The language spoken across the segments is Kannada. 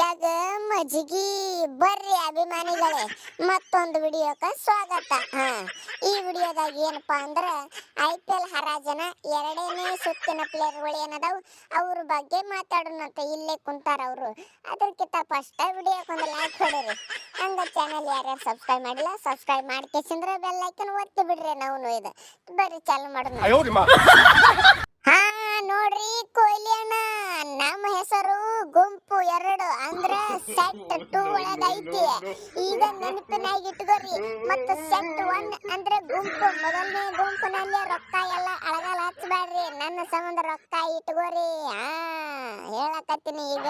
ಗ್ಯಾಗ ಮಜ್ಗಿ ಬರ್ರಿ ಅಭಿಮಾನಿಗಳೇ. ಮತ್ತೊಂದು ವಿಡಿಯೋಕ ಸ್ವಾಗತ. ಹಾ ಈ ವಿಡಿಯೋದಾಗ ಏನಪ್ಪಾ ಅಂದ್ರೆ ಐ ಪಿ ಎಲ್ ಹರಾಜನ ಎರಡನೇ ಸುತ್ತಿನ ಪ್ಲೇಯರ್ಗಳು ಏನದಾವ? ಅವ್ರ ಬಗ್ಗೆ ಮಾತಾಡೋಣಂತ ಇಲ್ಲೇ ಕುಂತಾರ ಅವರು. ಅದಕ್ಕಿಂತ ಫಸ್ಟ್ ವಿಡಿಯೋಕ್ಕೆ ಒಂದು ಲೈಕ್ ಕೊಡಿರಿ. ಹಂಗ ಚಾನಲ್ ಯಾರ್ಯಾರು ಸಬ್ಸ್ಕ್ರೈಬ್ ಮಾಡಿಲ್ಲ ಸಬ್ಸ್ಕ್ರೈಬ್ ಮಾಡ್ಕೇಸಂದ್ರೆ ಬೆಲ್ ಐಕನ್ ಒತ್ತಿ ಬಿಡ್ರಿ ನಾವು ಇದು. ಬರ್ರಿ ಚಾಲು ಮಾಡೋಣ. ಹಾ ನೋಡ್ರಿ ಕೊಹ್ಲಿ ಅಣ್ಣ. ನಮ್ಮ ಹೆಸರು ಗುಂಪು ಎರಡು ಅಂದ್ರೆ ಸೆಟ್ ಟೂ ಒಳಗೈತಿ. ಈಗ ನೆನಪಿನಾಗ ಇಟ್ಕೋರಿ. ಮತ್ತು ಸೆಟ್ ಒನ್ ಅಂದ್ರೆ ಗುಂಪು. ಮೊದಲನೇ ಗುಂಪಿನಲ್ಲಿ ರೊಕ್ಕ ಎಲ್ಲ ಅಳಗಾಲ ಹಚ್ಚಬೇಡ್ರಿ. ನನ್ನ ಸಂಬಂಧ ರೊಕ್ಕ ಇಟ್ಕೋರಿ. ಹಾ, ಹೇಳಕತ್ತೀನಿ ಈಗ.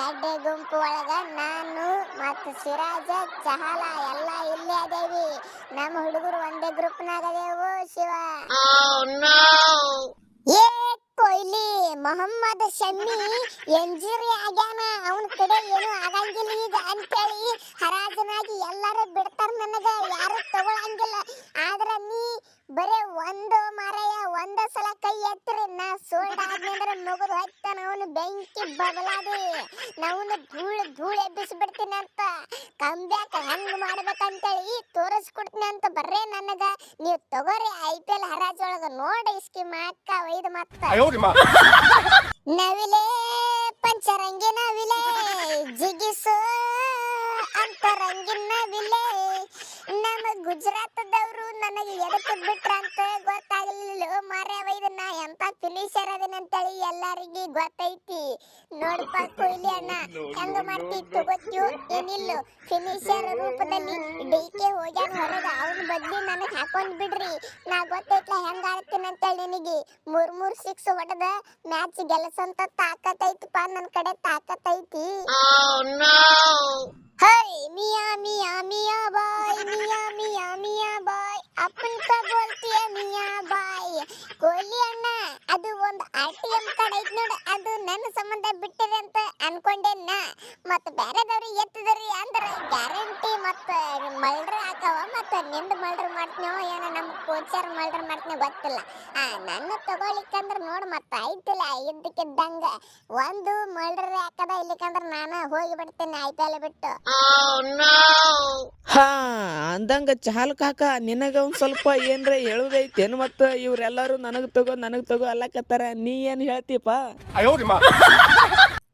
ಎರಡೇ ಗುಂಪು ಒಳಗ ನಾನು ಮತ್ತು ಸಿರಾಜ ಚಹಲ ಎಲ್ಲ ಇಲ್ಲೇ ಅದೇವಿ. ನಮ್ಮ ಹುಡುಗರು ಒಂದೇ ಗ್ರೂಪ್ನಾಗ ಅದೇವು ಶಿವ ಏ ಕೊಹ್ಲಿ ಮೊಹಮ್ಮದ್ ಶಮ್ಮಿ ಎಂಜಿರಿ ಆಗ್ಯಾನ. ಅವನ ಕಡೆ ಏನು ಆಗಂಗಿಲ್ಲ ಈಗ ಅಂತೇಳಿ ಹರಾಜನಾಗಿ ಎಲ್ಲರೂ ಬಿಡ್ತಾರ ನನಗ. ಯಾರು ತಗೊಳಂಗಿಲ್ಲ. ಆದ್ರ ನೀ ಬರೇ ಒಂದು ಮಾರಾಯ ಒಂದ ಸಲ ಕೈ ಎತ್ತರಿ ನಾ ಸೋಲ್ಡ್ ಆದ್ಮೇಲೆ ಮುಗಿದು ಅವನು ಬೆಂಕಿ ಬದಲಾದಿ ನಾವು ಧೂಳ ಧೂಳ ಎಬ್ಬಿಸ್ಬಿಡ್ತೀನಿ ಅಂತ. ಕಂಬ್ಯಾಕ ಹೆಂಗ್ ಮಾಡ್ಬೇಕಂತೇಳಿ ಈ ತೋರಿಸ್ಕೊಡ್ತೀನಿ ಅಂತ ಬರ್ರೆ ನನಗ. ನೀವು ತಗೋರಿ ಐ ಪಿ ಎಲ್ ಹರಾಜೊಳಗ ನೋಡಿ ಇಸ್ಕಿ ಮಾಕ ಒಯ್ದು ಮತ್ತ. ನವಿಲೆ ಪಂಚರಂಗಿ ನವಿಲೆ ಜಿಗಿಸು ಅಂತ ರಂಗಿನ ನವಿಲೆ. ನಮ್ಮ ಗುಜರಾತದವರು ನನಗೆ ಎದಕ್ಕೆ ಬಿಟ್ರ ಅಂತ ಗೊತ್ತಾಗಲಿಲ್ಲ ಮಾರ್ಯಾವ ಇದನ್ನ ಎಂತ ಫಿನಿಶರ್ ಅದನಂತೇಳಿ ಎಲ್ಲರಿಗೆ ಗೊತ್ತೈತಿ. ನೋಡಪ್ಪ ಕೊಹ್ಲಿ ಅಣ್ಣ, ಹೆಂಗ ಮಾಡ್ತಿತ್ತು ಗೊತ್ತು ಏನಿಲ್ಲ. ಫಿನಿಶರ್ ರೂಪದಲ್ಲಿ ಡಿ ಹೋಗ್ಯಾನ ಹೊರಗ, ಅವನ ಬದ್ಲಿ ನನಗೆ ಹಾಕೊಂಡ್ ಬಿಡ್ರಿ. ನಾ ಗೊತ್ತೈತ್ಲ ಹೆಂಗ ಆಡ್ತೀನಂತೇಳಿ ನಿನಗೆ. ಮೂರ್ ಮೂರ್ ಸಿಕ್ಸ್ ಹೊಡೆದ ಮ್ಯಾಚ್ ಗೆಲ್ಲಸಂತ ಪಾ ನನ್ನ ಕಡೆ ತಾಕತ್ ಹೈ ಮಿಯಾ ಮಿಯಾ ಮಿಯಾ ಬಾಯ್ ಮಿಯಾ ಮಿಯಾ ಮಿಯಾ ಬಾಯ್ ಅಪ್ಪನ ಬೋಲ್ತಿಯ ಮಿಯಾ ಬಾಯ್ ಕೊಹ್ಲಿ ಅಣ್ಣ, ಅದು ಒಂದು ಆರ್ ಟಿ ಐತ್ ನೋಡು. ಅದು ನನ್ನ ಸಂಬಂಧ ಬಿಟ್ಟಿದೆ ಅಂತ ನಾ ಮತ್ತ ಬೇರೆದವ್ರಿಗೆ ಎತ್ತದ್ರಿ ಅಂದ್ರ ಗ್ಯಾರಂಟಿ ಮತ್ತೆ ಮಲ್ಡ್ರ ಹಾಕವ ಮತ್ತೆ ನಿಂದ್ ಮಲ್ಡ್ರ ಮಾಡ್ತೀನೋ ಏನೋ ನಮ್ಮ ಕೋಚರ್ ಮಲ್ಡ್ರ ಮಾಡ್ತೀನಿ ಗೊತ್ತಿಲ್ಲ. ಆ ನನ್ನ ತಗೊಳಿಕ್ಕಂದ್ರೆ ನೋಡು ಮತ್ತೆ ಐತಿಲ್ಲ ಇದ್ದಕ್ಕಿದ್ದಂಗ ಒಂದು ಮಲ್ಡ್ರ ಹಾಕದ ಇಲ್ಲಿಕಂದ್ರೆ ನಾನು ಹೋಗಿ ಬಿಡ್ತೀನಿ ಐ ಬಿಟ್ಟು. ಹಾ ಅಂದಂಗ ಚಾಲ್ ಕಾಕ ನಿನಗ ಒಂದ್ ಸ್ವಲ್ಪ ಏನ್ರ ಹೇಳುದೈತೇನು ಮತ್ತ ಇವ್ರೆಲ್ಲಾರು ನನಗ್ ತಗೋ ನನಗ್ ತಗೋ ಅಲ್ಲಕತ್ತಾರ ನೀ ಏನ್ ಮಾ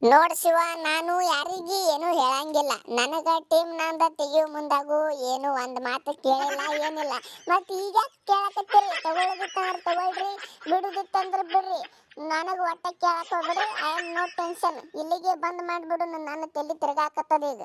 ನೋಡ್ ಶಿವ, ನಾನು ಯಾರಿಗಿ ಏನು ಹೇಳಂಗಿಲ್ಲ. ನನಗ ಟೀಮ್ ನಂದ ತೆಗಿಯೋ ಮುಂದಾಗು ಏನು ಒಂದ್ ಮಾತು ಕೇಳಿಲ್ಲ, ಏನಿಲ್ಲ. ಮತ್ ಈಗ ಕೇಳಕತ್ತೀರಿ? ತಗೊಳ್ಳೋದಿತ್ತಂದ್ರ ತಗೊಳ್ರಿ, ಬಿಡುದಿತ್ತಂದ್ರ ಬಿಡ್ರಿ. ನನಗ ಒಟ್ಟ ಕೇಳಕ್ ಹೋಗ್ಬಿಡ್ರಿ ಐ ಆಮ್ ನೋ ಟೆನ್ಷನ್ ಇಲ್ಲಿಗೆ ಬಂದ್ ಮಾಡ್ಬಿಡು, ನನ್ನ ತಲೆ ತಿರ್ಗಾಕತ್ತದ ಈಗ.